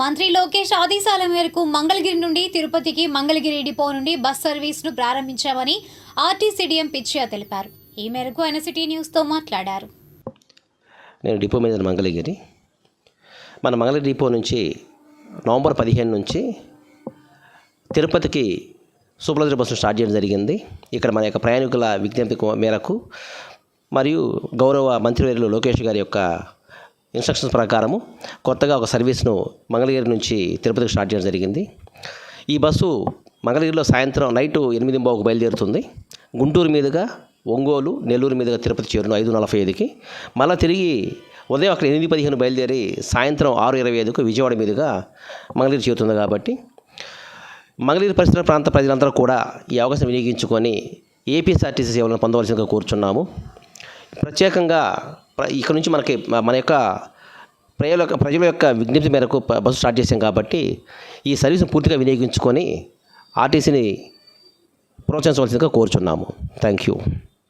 మంత్రి లోకేష్ ఆదేశాల మేరకు మంగళగిరి నుండి తిరుపతికి మంగళగిరి డిపో నుండి బస్ సర్వీస్ను ప్రారంభించామని ఆర్టీసీ డిఎం పిచ్చియా తెలిపారు. ఈ మేరకు ఆయన సిటీ న్యూస్తో మాట్లాడారు. నేను డిపో మీద మంగళగిరి. మన మంగళగిరి డిపో నుంచి నవంబర్ పదిహేను నుంచి తిరుపతికి సూపర్ బస్సు స్టార్ట్ చేయడం జరిగింది. ఇక్కడ మన యొక్క ప్రయాణికుల విజ్ఞప్తి మేరకు మరియు గౌరవ మంత్రివర్యులు లోకేష్ గారి యొక్క ఇన్స్ట్రక్షన్స్ ప్రకారము కొత్తగా ఒక సర్వీస్ను మంగళగిరి నుంచి తిరుపతికి స్టార్ట్ చేయడం జరిగింది. ఈ బస్సు మంగళగిరిలో సాయంత్రం నైటు ఎనిమిది బావుకు బయలుదేరుతుంది. గుంటూరు మీదుగా ఒంగోలు నెల్లూరు మీదుగా తిరుపతి చేరును ఐదు నలభై ఐదుకి. మళ్ళీ తిరిగి ఉదయం అక్కడ ఎనిమిది పదిహేను బయలుదేరి సాయంత్రం ఆరు ఇరవై ఐదుకు విజయవాడ మీదుగా మంగళగిరి చేరుతుంది కాబట్టి. మంగళగిరి పరిసర ప్రాంత ప్రజలందరూ కూడా ఈ అవకాశం వినియోగించుకొని ఏపీఎస్ఆర్టీసీ సేవలను పొందవలసిందిగా కోరుచున్నాము. ప్రత్యేకంగా ఇక్కడ నుంచి మనకి మన యొక్క ప్రజల యొక్క ప్రజల యొక్క విజ్ఞప్తి మేరకు బస్సు స్టార్ట్ చేశాం కాబట్టి ఈ సర్వీస్ని పూర్తిగా వినియోగించుకొని ఆర్టీసీని ప్రోత్సహించవలసిందిగా కోరుచున్నాము. Thank you